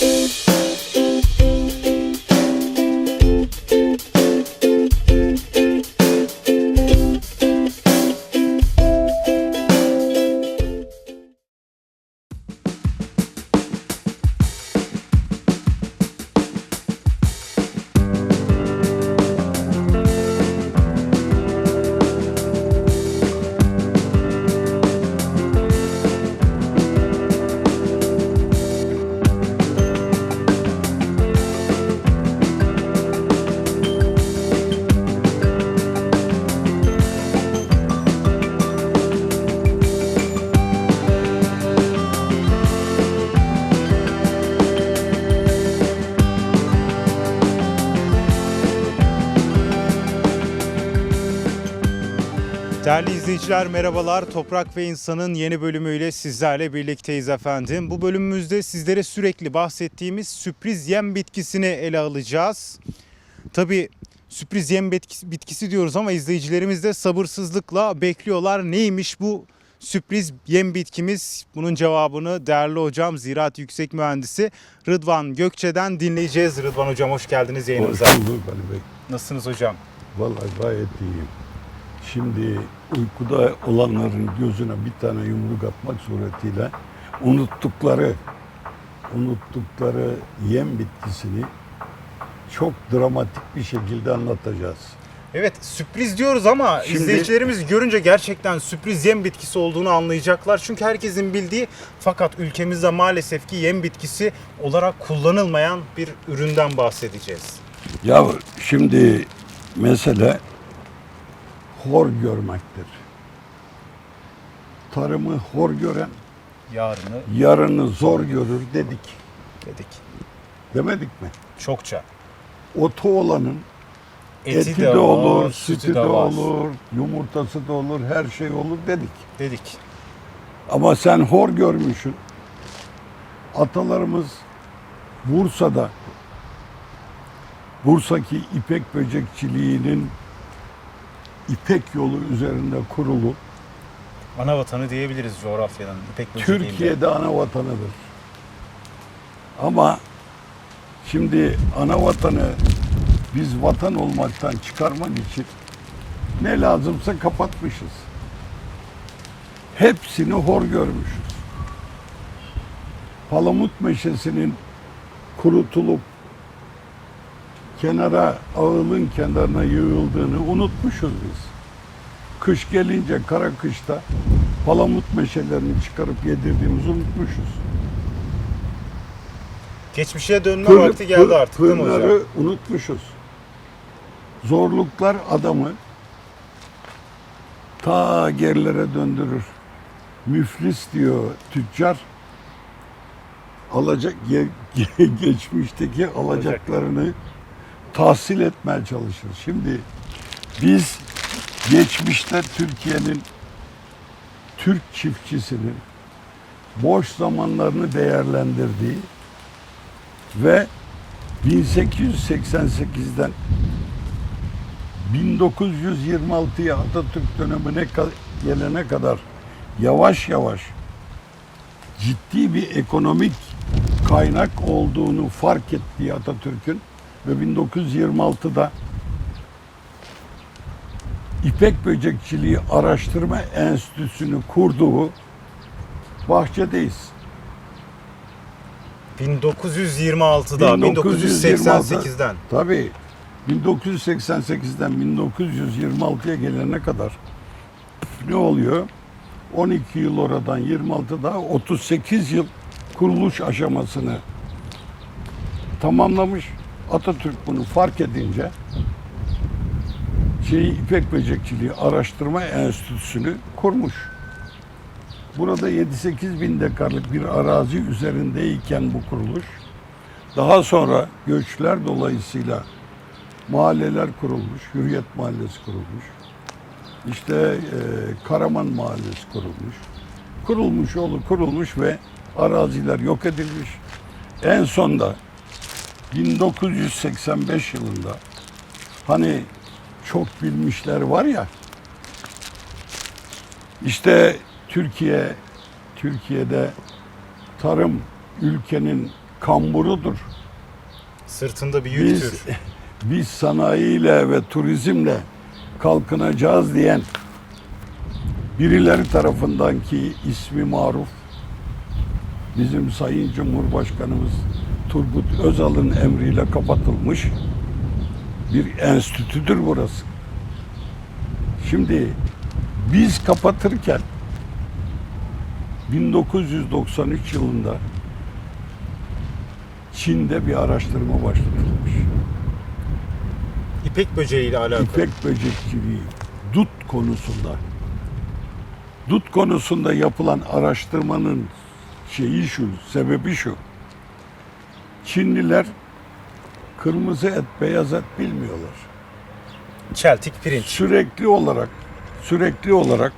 Değerli izleyiciler merhabalar. Toprak ve İnsan'ın yeni bölümüyle sizlerle birlikteyiz efendim. Bu bölümümüzde sizlere sürekli bahsettiğimiz sürpriz yem bitkisini ele alacağız. Tabii sürpriz yem bitkisi, bitkisi diyoruz ama izleyicilerimiz de sabırsızlıkla bekliyorlar. Neymiş bu sürpriz yem bitkimiz? Bunun cevabını değerli hocam Ziraat Yüksek Mühendisi Rıdvan Gökçe'den dinleyeceğiz. Rıdvan hocam hoş geldiniz yayınımıza. Hoş bulduk Ali Bey. Nasılsınız hocam? Vallahi gayet iyiyim. Şimdi uykuda olanların gözüne bir tane yumruk atmak suretiyle unuttukları unuttukları yem bitkisini çok dramatik bir şekilde anlatacağız. Evet sürpriz diyoruz ama Şimdi- izleyicilerimiz görünce gerçekten sürpriz yem bitkisi olduğunu anlayacaklar. Çünkü herkesin bildiği fakat ülkemizde maalesef ki yem bitkisi olarak kullanılmayan bir üründen bahsedeceğiz. Ya şimdi mesele hor görmektir. Tarımı hor gören Yarını yarını zor görür dedik. dedik Demedik mi? çokça. Otu olanın Eti, eti, de, de, olur, sütü sütü de de olur, yumurtası da olur, her şey olur dedik. dedik. Ama sen hor görmüşsün. Atalarımız Bursa'da Bursa'ki ipek böcekçiliğinin İpek yolu üzerinde kurulu Ana vatanı diyebiliriz coğrafyanın İpek böceğinde. Türkiye'de ana vatanıdır. Ama şimdi ana vatanı biz vatan olmaktan çıkarmak için ne lazımsa kapatmışız. Hepsini hor görmüşüz. Palamut meşesinin kurutulup kenara, ağılın kenarına yığıldığını unutmuşuz biz. Kış gelince kara kışta palamut meşelerini çıkarıp yedirdiğimizi unutmuşuz. Geçmişe dönme Pır- vakti geldi pır- artık değil mi hocam? pırları unutmuşuz. Zorluklar adamı ta gerilere döndürür. Müflis diyor tüccar. Alacak ge- ge- geçmişteki alacaklarını tahsil etmeye çalışır. Şimdi biz geçmişte Türkiye'nin Türk çiftçisinin boş zamanlarını değerlendirdiği ve 1888'den 1926'ya Atatürk dönemine gelene kadar yavaş yavaş ciddi bir ekonomik kaynak olduğunu fark ettiği Atatürk'ün ve 1926'da İpek Böcekçiliği Araştırma Enstitüsü'nü kurduğu bahçedeyiz. 1926'da, 1988'den. Tabii 1988'den 1926'ya gelene kadar ne oluyor? 12 yıl oradan 26'da 38 yıl kuruluş aşamasını tamamlamış. Atatürk bunu fark edince şey İpek Böcekçiliği Araştırma Enstitüsü'nü kurmuş. Burada 7-8 bin dekarlık bir arazi üzerindeyken bu kuruluş, daha sonra göçler dolayısıyla mahalleler kurulmuş, Hürriyet Mahallesi kurulmuş, işte e, Karaman Mahallesi kurulmuş. Kurulmuş yolu kurulmuş ve araziler yok edilmiş. En sonda 1985 yılında hani çok bilmişler var ya işte Türkiye Türkiye'de tarım ülkenin kamburudur. Sırtında bir Biz, yüktür. biz sanayiyle ve turizmle kalkınacağız diyen birileri tarafından ki ismi maruf bizim Sayın Cumhurbaşkanımız Turgut Özal'ın emriyle kapatılmış bir enstitüdür burası. Şimdi biz kapatırken 1993 yılında Çin'de bir araştırma başlatılmış. İpek böceği ile alakalı. İpek böcekçiliği, dut konusunda. Dut konusunda yapılan araştırmanın şeyi şu, sebebi şu. Çinliler kırmızı et, beyaz et bilmiyorlar. Çeltik pirinç. Sürekli olarak, sürekli olarak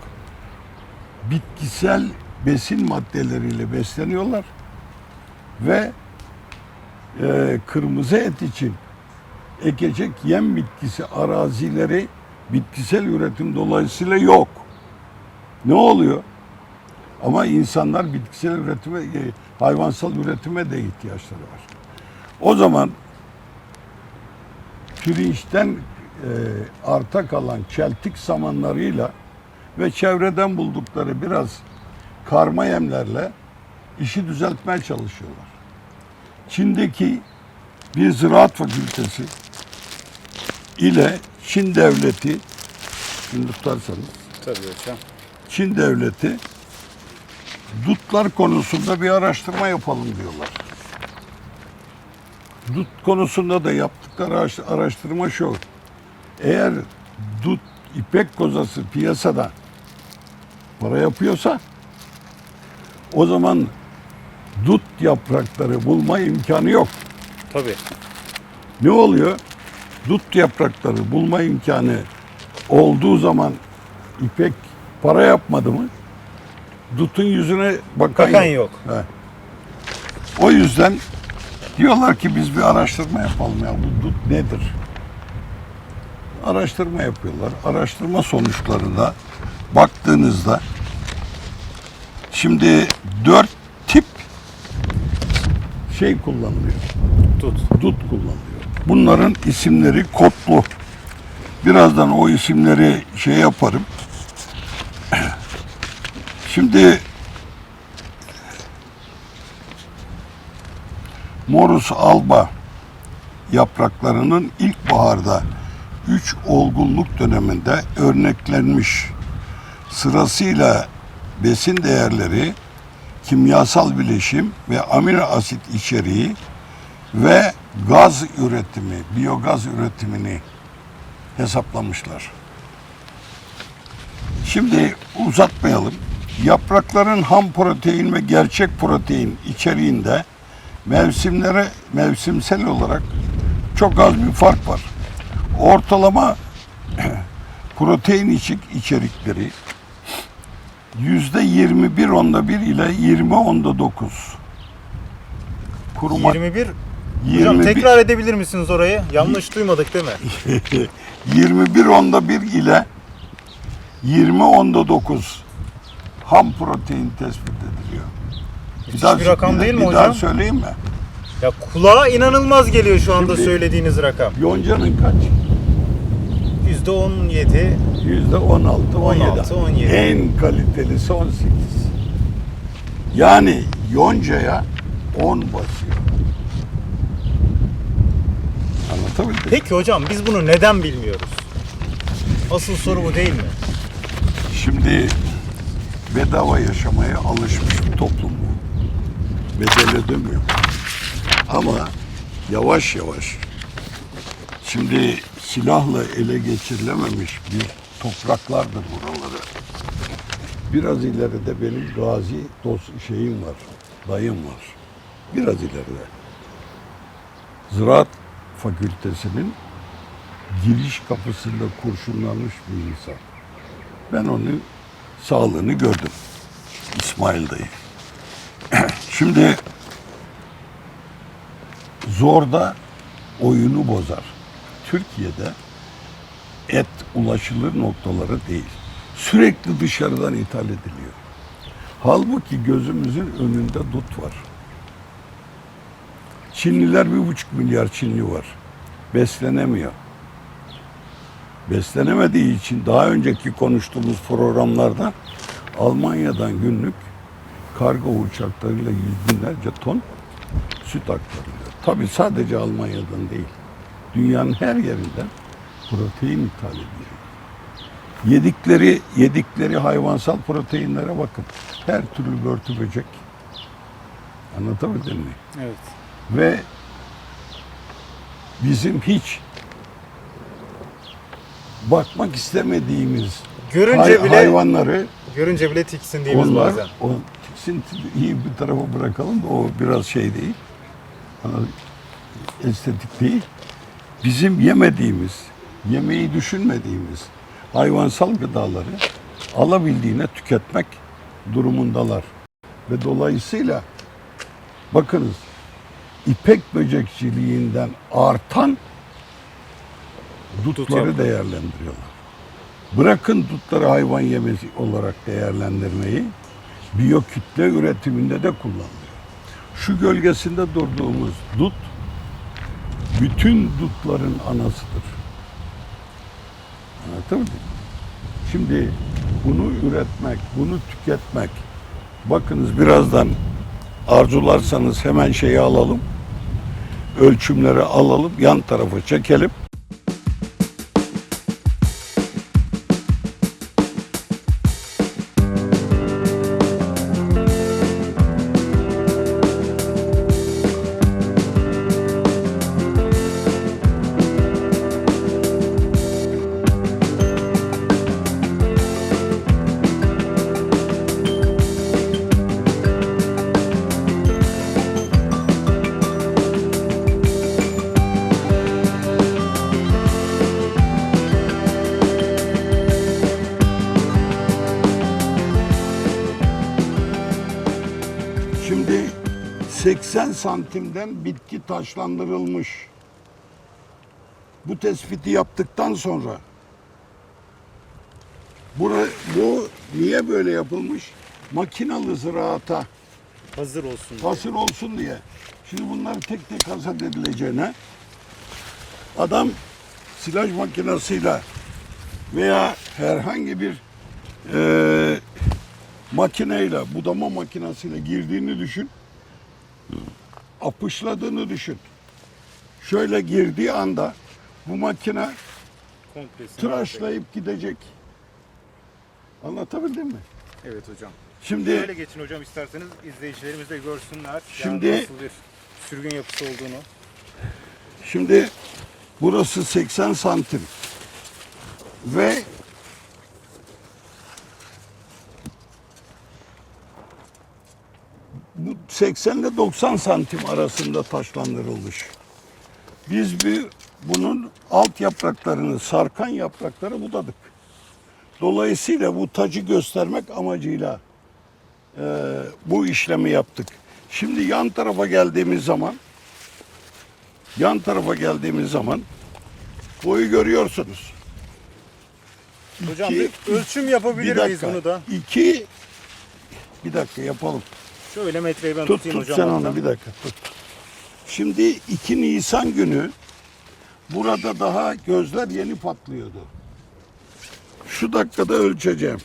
bitkisel besin maddeleriyle besleniyorlar ve e, kırmızı et için ekecek yem bitkisi arazileri bitkisel üretim dolayısıyla yok. Ne oluyor? Ama insanlar bitkisel üretime, e, hayvansal üretime de ihtiyaçları var. O zaman pirinçten e, arta kalan çeltik samanlarıyla ve çevreden buldukları biraz karma yemlerle işi düzeltmeye çalışıyorlar. Çin'deki bir ziraat fakültesi ile Çin devleti, şimdi tutarsanız, Tabii hocam. Çin devleti dutlar konusunda bir araştırma yapalım diyorlar. Dut konusunda da yaptıkları araş- araştırma şu. Eğer dut ipek kozası piyasada para yapıyorsa o zaman dut yaprakları bulma imkanı yok. Tabii. Ne oluyor? Dut yaprakları bulma imkanı olduğu zaman ipek para yapmadı mı? Dutun yüzüne bakan, Bakan yok. yok. He. O yüzden diyorlar ki biz bir araştırma yapalım ya bu dut nedir? Araştırma yapıyorlar. Araştırma sonuçlarına baktığınızda şimdi dört tip şey kullanılıyor Tut. dut kullanılıyor. Bunların isimleri kodlu. Birazdan o isimleri şey yaparım. Şimdi Morus alba yapraklarının ilkbaharda üç olgunluk döneminde örneklenmiş. Sırasıyla besin değerleri, kimyasal bileşim ve amino asit içeriği ve gaz üretimi, biyogaz üretimini hesaplamışlar. Şimdi uzatmayalım. Yaprakların ham protein ve gerçek protein içeriğinde mevsimlere mevsimsel olarak çok az bir fark var. Ortalama protein içik içerikleri yüzde 21 onda bir ile 20 onda 9. Kuruma 21. Hocam 21 tekrar edebilir misiniz orayı? Yanlış duymadık değil mi? 21 onda 1 ile 20 onda 9 ham protein tespit ediliyor. Müthiş bir rakam değil mi bir hocam? daha söyleyeyim mi? Ya kulağa inanılmaz geliyor şu anda Şimdi- söylediğiniz rakam. Yonca'nın kaç? %17. Yüzde 16, 17. 16, 17. En kalitelisi 18. Yani Yonca'ya 10 basıyor. Anlatabildim. mi? Peki hocam biz bunu neden bilmiyoruz? Asıl soru bu değil mi? Şimdi bedava yaşamaya alışmış bir toplum bu. Bedel ödemiyor. Ama yavaş yavaş şimdi silahla ele geçirilememiş bir topraklardır buraları. Biraz ileride benim gazi dost şeyim var, dayım var. Biraz ileride. Ziraat Fakültesinin giriş kapısında kurşunlanmış bir insan. Ben onun sağlığını gördüm. İsmail dayı. Şimdi zorda oyunu bozar. Türkiye'de et ulaşılır noktaları değil. Sürekli dışarıdan ithal ediliyor. Halbuki gözümüzün önünde dut var. Çinliler bir buçuk milyar Çinli var. Beslenemiyor. Beslenemediği için daha önceki konuştuğumuz programlarda Almanya'dan günlük kargo uçaklarıyla yüz binlerce ton süt aktarılıyor. Tabii sadece Almanya'dan değil. Dünyanın her yerinden protein ithal ediliyor. Yedikleri yedikleri hayvansal proteinlere bakın. Her türlü börtü böcek. Anlatabildim mi? Evet. Ve bizim hiç bakmak istemediğimiz Görünce hay- bile hayvanları görünce bile tiksindiğimiz onlar bazen. o tiksinti iyi bir tarafa bırakalım da o biraz şey değil. Estetik değil. Bizim yemediğimiz, yemeği düşünmediğimiz hayvansal gıdaları alabildiğine tüketmek durumundalar. Ve dolayısıyla bakınız İpek böcekçiliğinden artan dutları değerlendiriyorlar. Bırakın dutları hayvan yemesi olarak değerlendirmeyi, biyokütle üretiminde de kullanılıyor. Şu gölgesinde durduğumuz dut, bütün dutların anasıdır. Anlatabildim mi? Şimdi bunu üretmek, bunu tüketmek, bakınız birazdan arzularsanız hemen şeyi alalım, ölçümleri alalım, yan tarafa çekelim. 80 santimden bitki taşlandırılmış. Bu tespiti yaptıktan sonra bura, bu niye böyle yapılmış? Makinalı ziraata Hazır olsun. diye. hasır olsun diye. Şimdi bunlar tek tek hasat edileceğine adam silaj makinasıyla veya herhangi bir eee makineyle, budama makinasıyla girdiğini düşün. Apışladığını düşün. Şöyle girdiği anda bu makine Komplesini tıraşlayıp gidecek. Anlatabildim mi? Evet hocam. Şimdi Şöyle geçin hocam isterseniz izleyicilerimiz de görsünler. Şimdi- yani nasıl bir sürgün yapısı olduğunu. Şimdi burası 80 santim ve bu 80 ile 90 santim arasında taşlandırılmış. Biz bir bunun alt yapraklarını, sarkan yaprakları budadık. Dolayısıyla bu tacı göstermek amacıyla eee, bu işlemi yaptık. Şimdi yan tarafa geldiğimiz zaman Yan tarafa geldiğimiz zaman boyu görüyorsunuz. Hocam İki- bir ölçüm yapabilir bir miyiz dakika. bunu da? İki, bir dakika yapalım. Şöyle metreyi ben Tut tutayım tut hocam. sen hatta. onu bir dakika tut. Şimdi 2 Nisan günü burada daha gözler yeni patlıyordu. Şu dakikada ölçeceğim.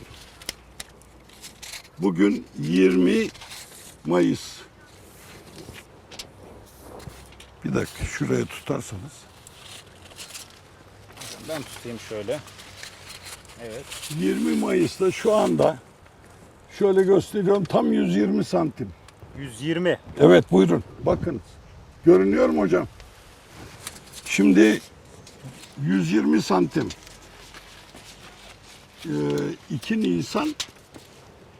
Bugün 20 Mayıs. Bir dakika şuraya tutarsanız. Ben tutayım şöyle. Evet. 20 Mayıs'ta şu anda şöyle gösteriyorum tam 120 santim. 120. Evet buyurun bakın. Görünüyor mu hocam? Şimdi 120 santim. Ee, 2 Nisan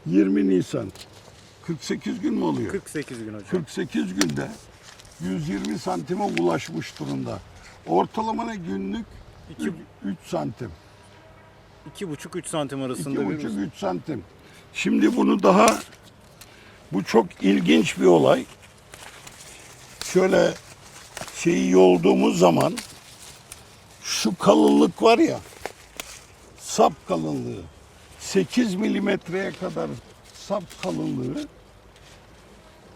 20 Nisan. 48 gün mü oluyor? 48 gün hocam. 48 günde 120 santime ulaşmış durumda. Ortalama ne günlük? İki- 3 santim. 2,5-3 santim arasında bir 2,5-3 santim. Şimdi bunu daha bu çok ilginç bir olay. Şöyle şeyi yolduğumuz zaman şu kalınlık var ya sap kalınlığı 8 milimetreye kadar sap kalınlığı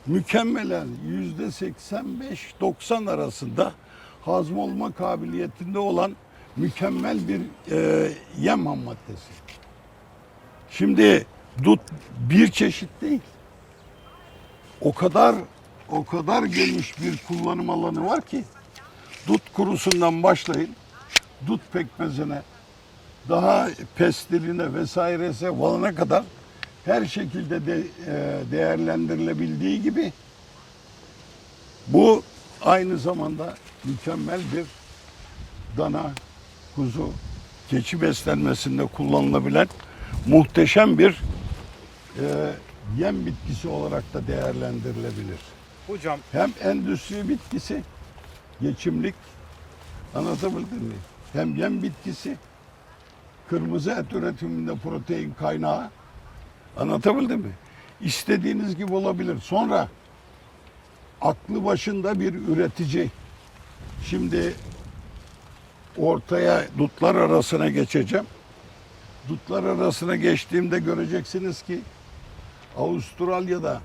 mükemmelen yüzde 85-90 arasında hazm olma kabiliyetinde olan mükemmel bir e, yem ham maddesi. Şimdi dut bir çeşit değil. O kadar o kadar geniş bir kullanım alanı var ki dut kurusundan başlayın dut pekmezine daha pestiline vesairese valana kadar her şekilde de, e, değerlendirilebildiği gibi bu aynı zamanda mükemmel bir dana, kuzu, keçi beslenmesinde kullanılabilen muhteşem bir e, yem bitkisi olarak da değerlendirilebilir. Hocam Hem endüstri bitkisi, geçimlik, anlatabildim mi? Hem yem bitkisi, kırmızı et üretiminde protein kaynağı, anlatabildim mi? İstediğiniz gibi olabilir. Sonra aklı başında bir üretici. Şimdi ortaya dutlar arasına geçeceğim. Dutlar arasına geçtiğimde göreceksiniz ki Avustralya'da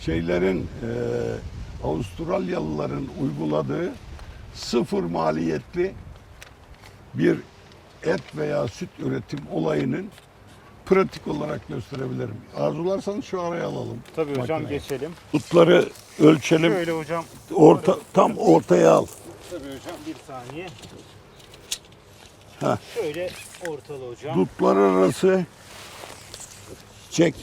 şeylerin e, Avustralyalıların uyguladığı sıfır maliyetli bir et veya süt üretim olayının pratik olarak gösterebilirim. Arzularsanız şu araya alalım. tabii hocam makineyi. geçelim. Dutları ölçelim. Şöyle hocam. Orta tam ortaya al. Tabii hocam bir saniye. Heh. Şöyle ortalı hocam. Dutlar arası çek.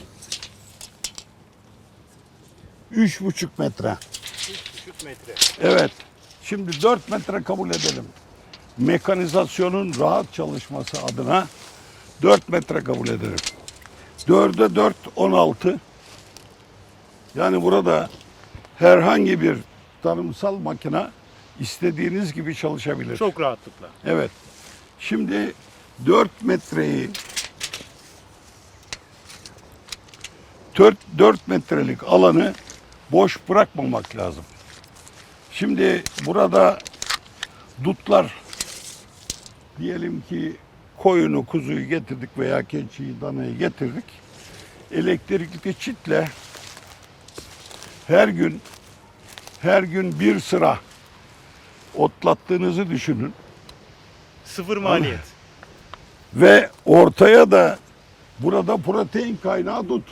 Üç buçuk metre. 3,5 metre. Evet. Şimdi 4 metre kabul edelim. Mekanizasyonun rahat çalışması adına 4 metre kabul edelim. 4'e 4 16. Yani burada herhangi bir tarımsal makine istediğiniz gibi çalışabilir. Çok rahatlıkla. Evet. Şimdi 4 metreyi 4, 4 metrelik alanı boş bırakmamak lazım. Şimdi burada dutlar diyelim ki koyunu, kuzuyu getirdik veya keçiyi, danayı getirdik. Elektrikli çitle her gün her gün bir sıra otlattığınızı düşünün. Sıfır maliyet. Ve ortaya da burada protein kaynağı dut.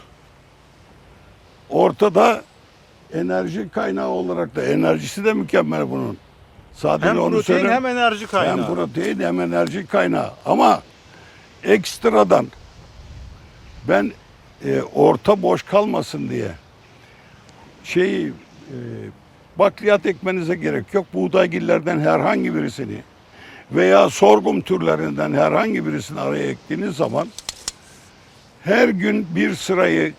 Ortada enerji kaynağı olarak da enerjisi de mükemmel bunun. Sadece Hem onu protein söyleyeyim. hem enerji kaynağı. Hem protein hem enerji kaynağı. Ama ekstradan ben e, orta boş kalmasın diye şeyi e, bakliyat ekmenize gerek yok. Buğdaygillerden herhangi birisini veya sorgum türlerinden herhangi birisini araya ektiğiniz zaman her gün bir sırayı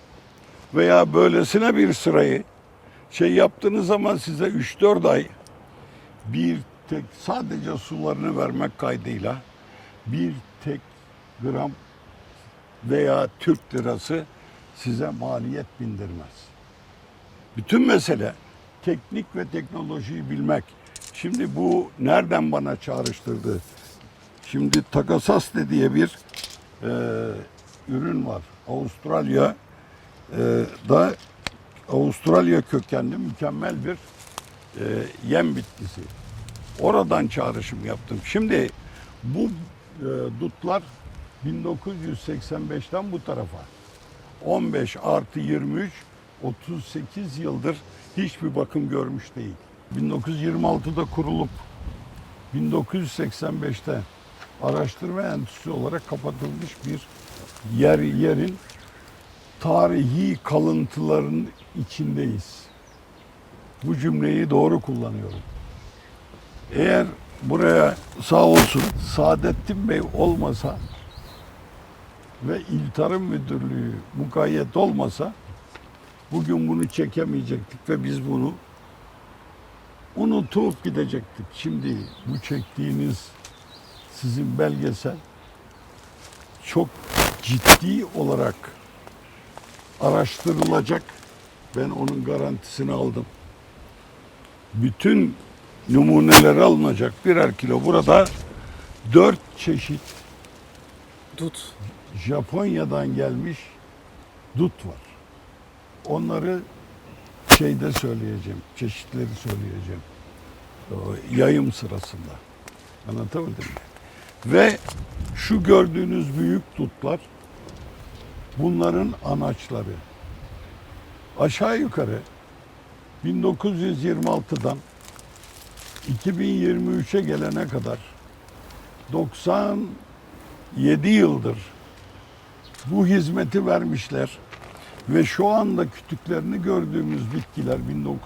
veya böylesine bir sırayı şey yaptığınız zaman size 3-4 ay bir tek sadece sularını vermek kaydıyla bir tek gram veya Türk lirası size maliyet bindirmez. Bütün mesele teknik ve teknolojiyi bilmek. Şimdi bu nereden bana çağrıştırdı? Şimdi Takasasne diye bir e, ürün var. Avustralya da Avustralya kökenli mükemmel bir e, yem bitkisi. Oradan çağrışım yaptım. Şimdi bu e, dutlar 1985'ten bu tarafa 15 artı 23 38 yıldır hiçbir bakım görmüş değil. 1926'da kurulup 1985'te araştırma enstitüsü olarak kapatılmış bir yer yerin tarihi kalıntıların içindeyiz. Bu cümleyi doğru kullanıyorum. Eğer buraya sağ olsun Saadettin Bey olmasa ve İl Tarım Müdürlüğü mukayyet olmasa bugün bunu çekemeyecektik ve biz bunu unutup gidecektik. Şimdi bu çektiğiniz sizin belgesel çok ciddi olarak araştırılacak. Ben onun garantisini aldım. Bütün numuneler alınacak birer kilo. Burada dört çeşit Dut. Japonya'dan gelmiş dut var. Onları şeyde söyleyeceğim. Çeşitleri söyleyeceğim. O yayım sırasında. Anlatabildim mi? Ve şu gördüğünüz büyük dutlar bunların anaçları. Aşağı yukarı 1926'dan 2023'e gelene kadar 97 yıldır bu hizmeti vermişler ve şu anda kütüklerini gördüğümüz bitkiler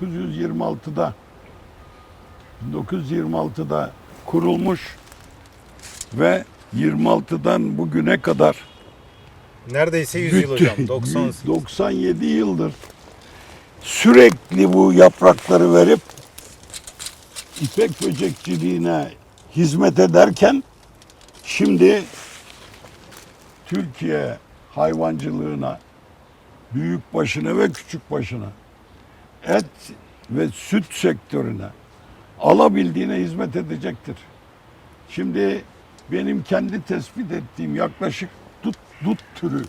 1926'da 1926'da kurulmuş ve 26'dan bugüne kadar Neredeyse 100 yıl bütün- hocam. 90. 97 yıldır sürekli bu yaprakları verip ipek böcekçiliğine hizmet ederken şimdi Türkiye hayvancılığına büyük başına ve küçük başına et ve süt sektörüne alabildiğine hizmet edecektir. Şimdi benim kendi tespit ettiğim yaklaşık dut, türü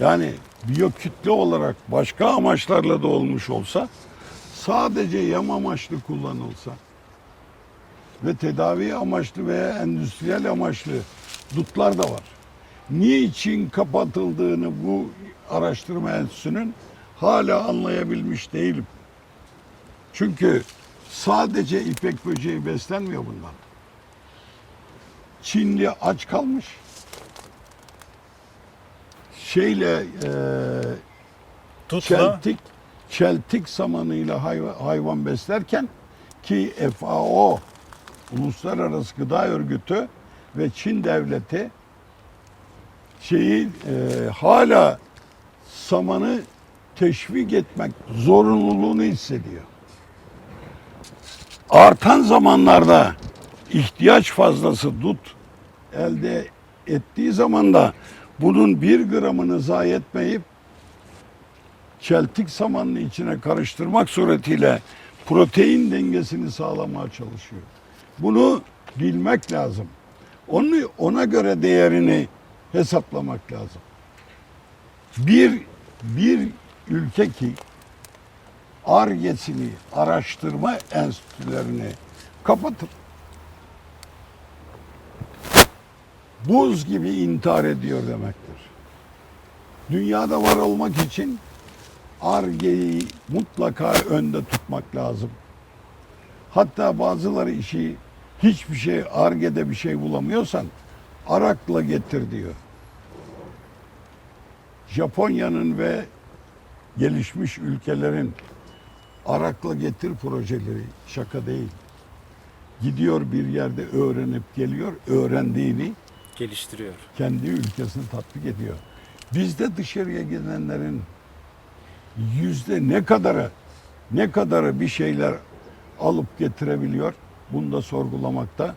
yani biyokütle olarak başka amaçlarla da olmuş olsa sadece yem amaçlı kullanılsa ve tedavi amaçlı veya endüstriyel amaçlı dutlar da var. Niçin kapatıldığını bu araştırma enstitüsünün hala anlayabilmiş değilim. Çünkü sadece ipek böceği beslenmiyor bundan. Çinli aç kalmış. Şeyle e, Tutla. çeltik çeltik samanıyla hayvan, hayvan beslerken ki FAO Uluslararası Gıda Örgütü ve Çin devleti şeyi e, hala samanı teşvik etmek zorunluluğunu hissediyor. Artan zamanlarda ihtiyaç fazlası dut elde ettiği zaman da bunun bir gramını zayi etmeyip çeltik samanını içine karıştırmak suretiyle protein dengesini sağlamaya çalışıyor. Bunu bilmek lazım. Onu ona göre değerini hesaplamak lazım. Bir bir ülke ki argesini, araştırma enstitülerini kapatır. Buz gibi intihar ediyor demektir. Dünyada var olmak için Arge'yi mutlaka önde tutmak lazım. Hatta bazıları işi hiçbir şey Arge'de bir şey bulamıyorsan Arak'la getir diyor. Japonya'nın ve gelişmiş ülkelerin Arak'la getir projeleri şaka değil. Gidiyor bir yerde öğrenip geliyor, öğrendiğini Geliştiriyor. kendi ülkesini tatbik ediyor. Bizde dışarıya gidenlerin yüzde ne kadarı ne kadarı bir şeyler alıp getirebiliyor. Bunu da sorgulamakta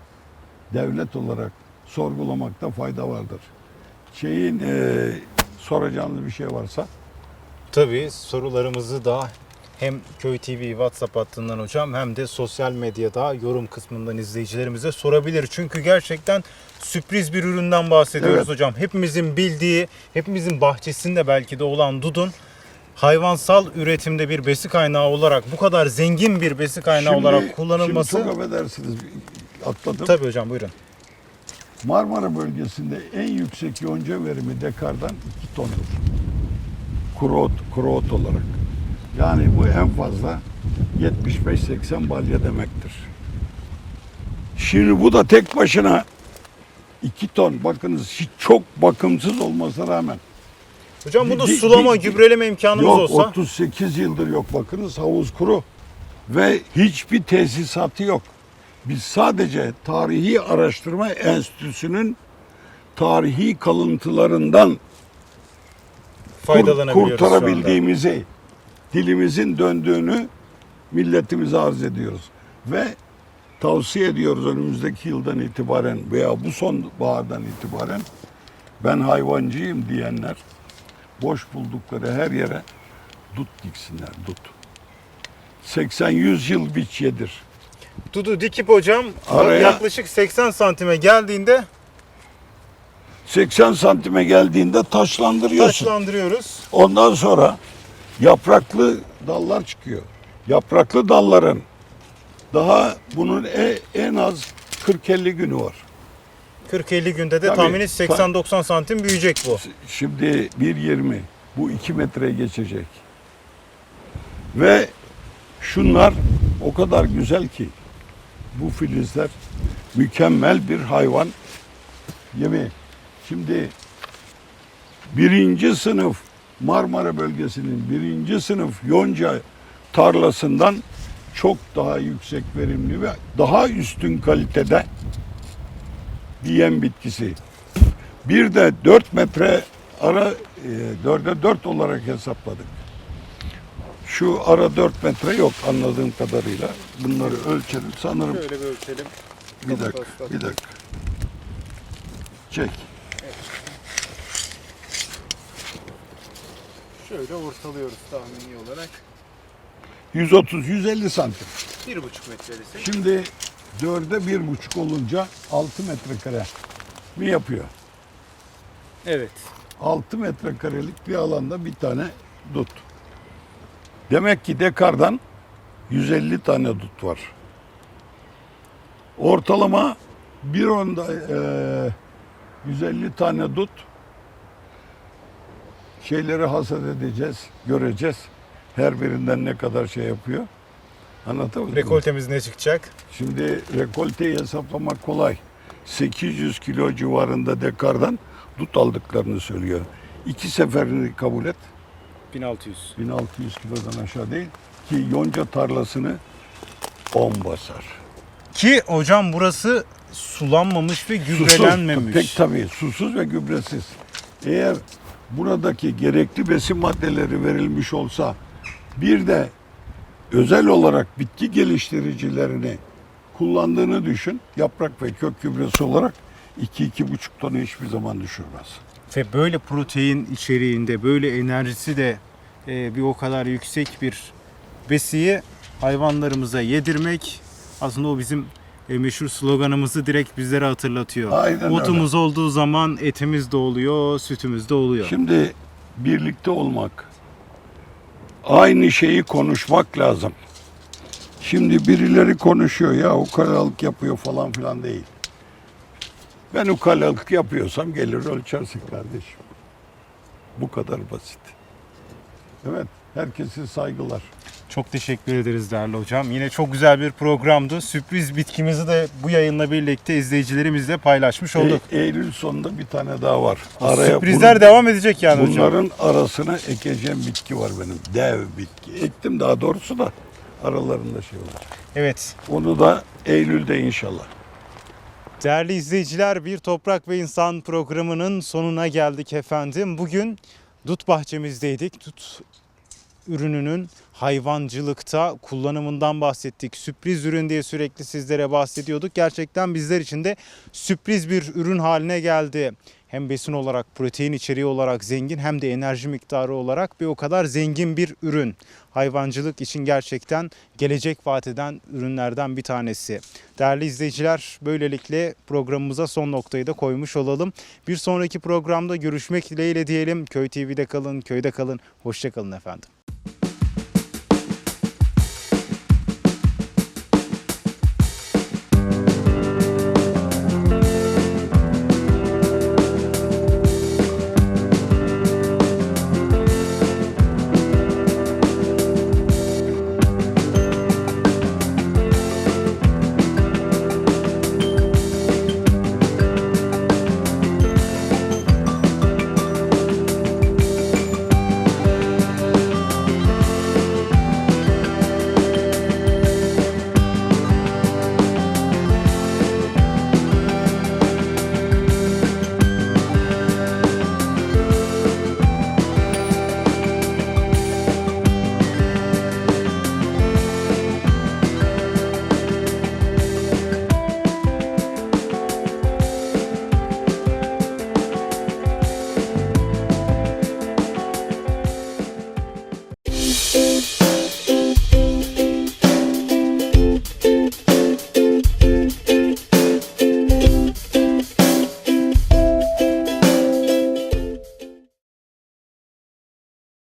devlet olarak sorgulamakta fayda vardır. Şeyin eee soracağınız bir şey varsa Tabii sorularımızı da hem Köy TV WhatsApp hattından hocam hem de sosyal medyada yorum kısmından izleyicilerimize sorabilir. Çünkü gerçekten sürpriz bir üründen bahsediyoruz Evet. hocam. Hepimizin bildiği, hepimizin bahçesinde belki de olan dudun hayvansal üretimde bir besi kaynağı olarak bu kadar zengin bir besi kaynağı olarak kullanılması. Şimdi çok affedersiniz atladım. Tabii hocam buyurun. Marmara bölgesinde en yüksek yonca verimi dekardan 2 tondur. Kuru ot, kuru ot olarak. Yani bu en fazla 75-80 balya demektir. Şimdi bu da tek başına 2 ton. Bakınız hiç çok bakımsız olmasına rağmen. Hocam bunda Di- sulama, di- gübreleme imkanımız Yok olsa 38 yıldır yok bakınız havuz kuru. Ve hiçbir tesisatı yok. Biz sadece Tarihi Araştırma Enstitüsü'nün tarihi kalıntılarından kurtarabildiğimizi, dilimizin döndüğünü milletimize arz ediyoruz. Ve tavsiye ediyoruz önümüzdeki yıldan itibaren veya bu son bahardan itibaren ben hayvancıyım diyenler boş buldukları her yere dut diksinler, dut. 80-100 yıl biç yedir. Dudu dikip hocam Araya- yaklaşık 80 santime geldiğinde 80 santime geldiğinde taşlandırıyorsun. taşlandırıyoruz. Ondan sonra yapraklı dallar çıkıyor. Yapraklı dalların daha bunun e- en az 40-50 günü var. 40-50 günde de Tabii. tahmini 80-90 santim büyüyecek bu. Şimdi 1.20 bu 2 metreye geçecek. Ve şunlar o kadar güzel ki bu filizler mükemmel bir hayvan yemi. Şimdi birinci sınıf Marmara bölgesinin birinci sınıf yonca tarlasından çok daha yüksek verimli ve daha üstün kalitede bir yem bitkisi. Bir de 4 metre ara e, 4'e 4 olarak hesapladık. Şu ara 4 metre yok anladığım kadarıyla. Bunları ölçelim sanırım. Şöyle bir ölçelim. Bir dakika, bir dakika. Çek. Şöyle ortalıyoruz tahmini olarak. 130-150 santim. 1,5 metresi. Şimdi 4'e 1,5 olunca 6 metrekare mi yapıyor? Evet. 6 metrekarelik bir alanda bir tane dut. Demek ki dekardan 150 tane dut var. Ortalama bir onda eee 150 tane dut şeyleri hasat edeceğiz, göreceğiz. Her birinden ne kadar şey yapıyor. Anlatabildim mi? Rekoltemiz ne çıkacak? Şimdi rekolteyi hesaplamak kolay. 800 kilo civarında dekardan dut aldıklarını söylüyor. İki seferini kabul et. 1600. 1600 kilodan aşağı değil. Ki yonca tarlasını 10 basar. Ki hocam burası sulanmamış ve gübrelenmemiş. Pek tabii susuz ve gübresiz. Eğer buradaki gerekli besin maddeleri verilmiş olsa bir de özel olarak bitki geliştiricilerini kullandığını düşün. Yaprak ve kök gübresi olarak 2-2,5 tonu hiçbir zaman düşürmez. Ve böyle protein içeriğinde, böyle enerjisi de e, bir o kadar yüksek bir besiyi hayvanlarımıza yedirmek aslında o bizim e, meşhur sloganımızı direkt bizlere hatırlatıyor. Aynen öyle. Otumuz olduğu zaman etimiz de oluyor, sütümüz de oluyor. Şimdi birlikte olmak, aynı şeyi konuşmak lazım. Şimdi birileri konuşuyor ya ukalalık yapıyor falan filan değil. Ben ukalalık yapıyorsam gelir ölçersin kardeşim. Bu kadar basit. Evet, herkese saygılar. Çok teşekkür ederiz değerli hocam. Yine çok güzel bir programdı. Sürpriz bitkimizi de bu yayınla birlikte izleyicilerimizle paylaşmış olduk. E- Eylül sonunda bir tane daha var. Sürprizler bunu- devam edecek yani hocam. Bunların arasına ekeceğim bitki var benim. Dev bitki. Ektim daha doğrusu da aralarında şey olacak. Evet. Onu da Eylül'de inşallah. Değerli izleyiciler bir Toprak ve İnsan programının sonuna geldik efendim. Bugün dut bahçemizdeydik. Dut ürününün hayvancılıkta kullanımından bahsettik. Sürpriz ürün diye sürekli sizlere bahsediyorduk. Gerçekten bizler için de sürpriz bir ürün haline geldi. Hem besin olarak, protein içeriği olarak zengin hem de enerji miktarı olarak bir o kadar zengin bir ürün. Hayvancılık için gerçekten gelecek vaat eden ürünlerden bir tanesi. Değerli izleyiciler böylelikle programımıza son noktayı da koymuş olalım. Bir sonraki programda görüşmek dileğiyle diyelim. Köy TV'de kalın, köyde kalın. Hoşçakalın efendim.